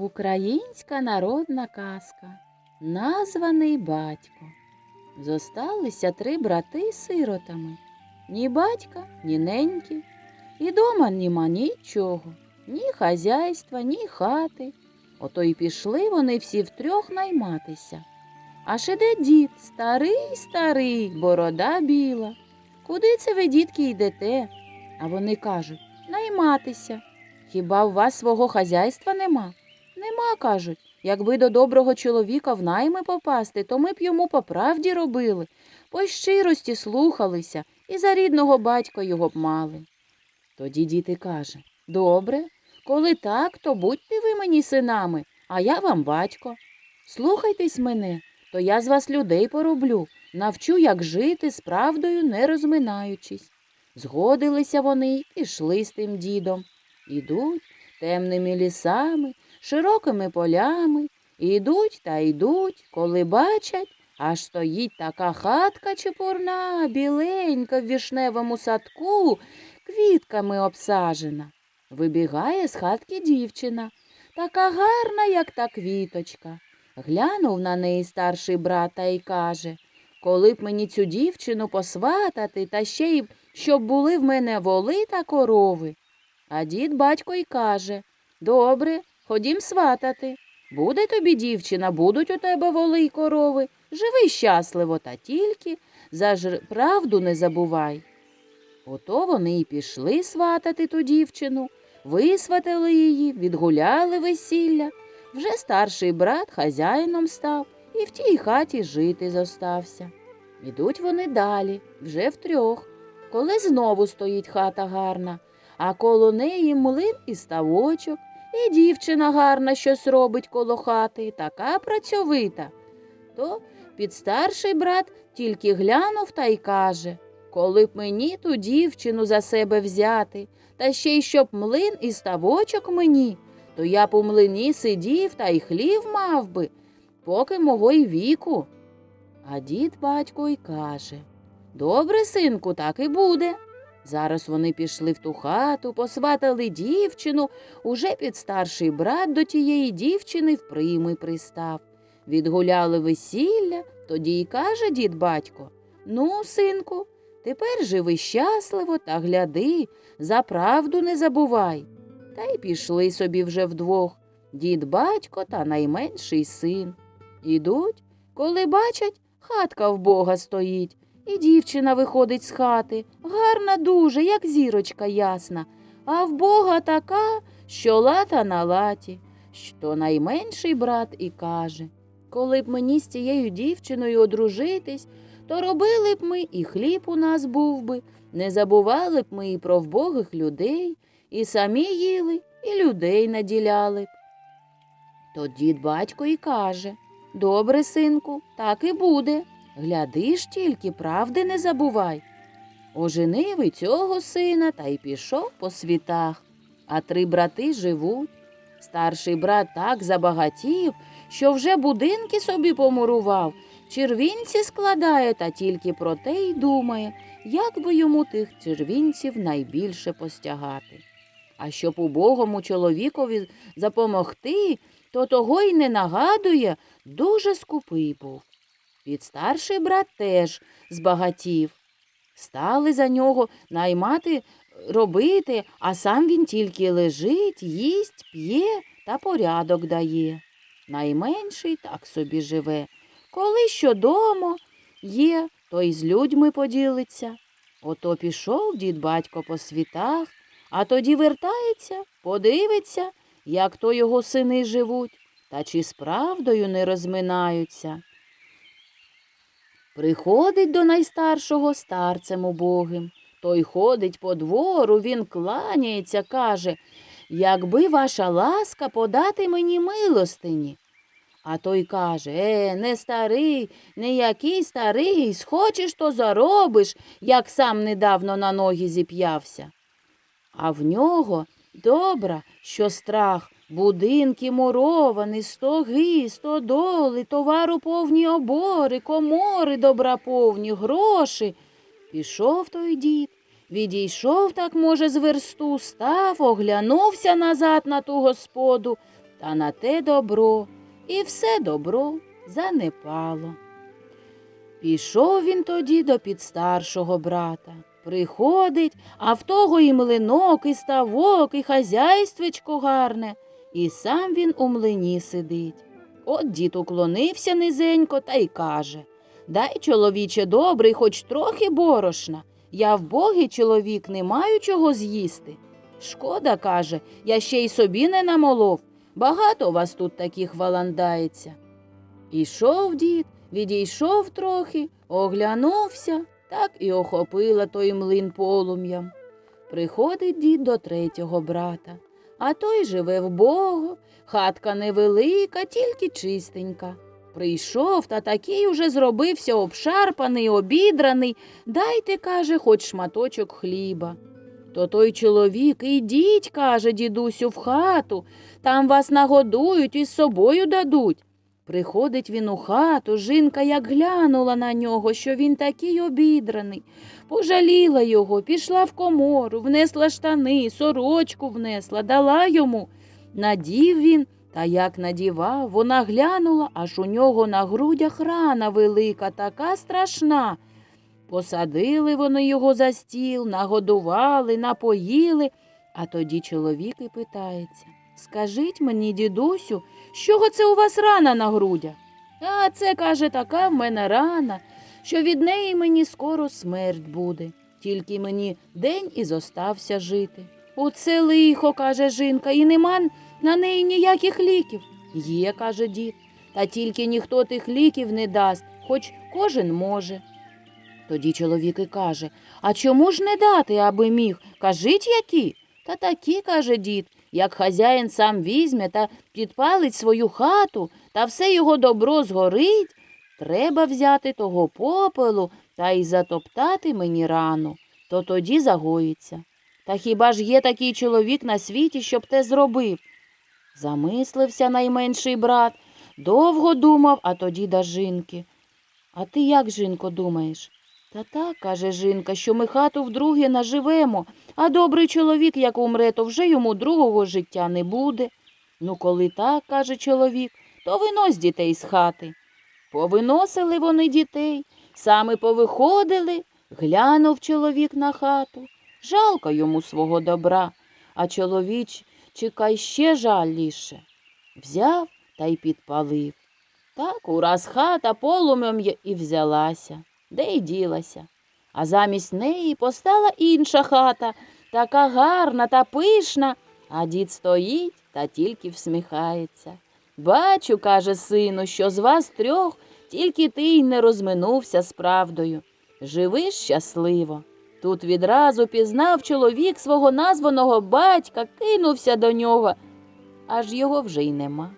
Українська народна казка. Названий батько. Зосталися три брати сиротами. Ні батька, ні неньки. І дома нема нічого, ні хазяйства, ні хати. Ото й пішли вони всі втрьох найматися. Аж іде дід, старий, старий, борода біла. Куди це ви, дітки, йдете? А вони кажуть найматися. Хіба в вас свого хазяйства нема? Нема, кажуть. Якби до доброго чоловіка в найми попасти, то ми б йому по правді робили, по щирості слухалися і за рідного батька його б мали. Тоді діти каже Добре, коли так, то будьте ви мені синами, а я вам батько. Слухайтесь мене, то я з вас людей пороблю, навчу, як жити з правдою, не розминаючись. Згодилися вони й пішли з тим дідом. Ідуть темними лісами, широкими полями, ідуть та йдуть, коли бачать, аж стоїть така хатка чепурна, біленька в вішневому садку, квітками обсажена. Вибігає з хатки дівчина, така гарна, як та квіточка. Глянув на неї старший брат та й каже Коли б мені цю дівчину посватати, та ще й щоб були в мене воли та корови. А дід батько й каже Добре, ходім сватати. Буде тобі, дівчина, будуть у тебе воли й корови. Живи щасливо, та тільки за ж правду не забувай. Ото вони й пішли сватати ту дівчину, висватили її, відгуляли весілля. Вже старший брат хазяїном став і в тій хаті жити зостався. Ідуть вони далі, вже втрьох, коли знову стоїть хата гарна, а коло неї млин і ставочок, і дівчина гарна щось робить коло хати, така працьовита. То підстарший брат тільки глянув та й каже Коли б мені ту дівчину за себе взяти, та ще й щоб млин і ставочок мені, то я б у млині сидів та й хлів мав би, поки мого й віку. А дід батько й каже Добре, синку, так і буде. Зараз вони пішли в ту хату, посватали дівчину, уже підстарший брат до тієї дівчини в прийми пристав. Відгуляли весілля, тоді й каже дід батько Ну, синку, тепер живи щасливо та гляди, за правду не забувай. Та й пішли собі вже вдвох дід батько та найменший син. Ідуть, коли бачать, хатка в бога стоїть, і дівчина виходить з хати, гарна дуже, як зірочка ясна, а в бога така, що лата на латі, що найменший брат і каже Коли б мені з цією дівчиною одружитись, то робили б ми, і хліб у нас був би, не забували б ми і про вбогих людей, і самі їли, і людей наділяли б. То дід батько і каже Добре, синку, так і буде. Гляди ж тільки, правди не забувай. Оженив і цього сина та й пішов по світах, а три брати живуть. Старший брат так забагатів, що вже будинки собі помурував, червінці складає та тільки про те й думає, як би йому тих червінців найбільше постягати. А щоб убогому чоловікові запомогти, то того й не нагадує, дуже скупий був. Підстарший брат теж збагатів. Стали за нього наймати робити, а сам він тільки лежить, їсть, п'є та порядок дає. Найменший так собі живе. Коли що дома є, то й з людьми поділиться. Ото пішов дід батько по світах, а тоді вертається, подивиться, як то його сини живуть, та чи з правдою не розминаються. Приходить до найстаршого старцем убогим. Той ходить по двору, він кланяється, каже, якби ваша ласка подати мені милостині. А той каже Е, не старий, не який старий, схочеш, то заробиш, як сам недавно на ноги зіп'явся. А в нього добра, що страх, будинки муровані, стоги, стодоли, товару повні обори, комори добра повні, гроші. Пішов той дід, відійшов, так, може, з версту, став, оглянувся назад на ту господу та на те добро, і все добро занепало. Пішов він тоді до підстаршого брата. Приходить, а в того і млинок, і ставок, і хазяйствечко гарне, і сам він у млині сидить. От дід уклонився низенько та й каже Дай, чоловіче добрий, хоч трохи борошна. Я вбогий чоловік не маю чого з'їсти. Шкода, каже, я ще й собі не намолов. Багато вас тут таких валандається. Ішов дід, відійшов трохи, оглянувся, так і охопила той млин полум'ям. Приходить дід до третього брата, а той живе вбого, хатка невелика, тільки чистенька. Прийшов та такий уже зробився обшарпаний, обідраний, дайте, каже, хоч шматочок хліба. То той чоловік, ідіть, каже дідусю, в хату, там вас нагодують і з собою дадуть. Приходить він у хату, жінка як глянула на нього, що він такий обідраний. Пожаліла його, пішла в комору, внесла штани, сорочку внесла, дала йому. Надів він, та як надівав, вона глянула, аж у нього на грудях рана велика, така страшна. Посадили вони його за стіл, нагодували, напоїли, а тоді чоловік і питається Скажіть мені, дідусю, чого це у вас рана на грудях? А це, каже, така в мене рана, що від неї мені скоро смерть буде. Тільки мені день і зостався жити. Оце лихо, каже жінка, і нема на неї ніяких ліків. Є, каже дід, та тільки ніхто тих ліків не дасть, хоч кожен може. Тоді чоловік і каже А чому ж не дати, аби міг? Кажіть які? Та такі, каже дід, як хазяїн сам візьме та підпалить свою хату, та все його добро згорить, треба взяти того попелу та й затоптати мені рану, то тоді загоїться. Та хіба ж є такий чоловік на світі, щоб те зробив? Замислився найменший брат, довго думав, а тоді до жінки. А ти як, жінко, думаєш? Та так, каже жінка, що ми хату вдруге наживемо, а добрий чоловік, як умре, то вже йому другого життя не буде. Ну, коли так, каже чоловік, то винось дітей з хати. Повиносили вони дітей, саме повиходили, глянув чоловік на хату. Жалко йому свого добра, а чоловіч чекай ще жаліше. Взяв та й підпалив. Так ураз хата полум'ям і взялася, де й ділася. А замість неї постала інша хата, така гарна та пишна, а дід стоїть та тільки всміхається. Бачу, каже сину, що з вас трьох тільки ти й не розминувся з правдою. Живи щасливо. Тут відразу пізнав чоловік свого названого батька, кинувся до нього, аж його вже й нема.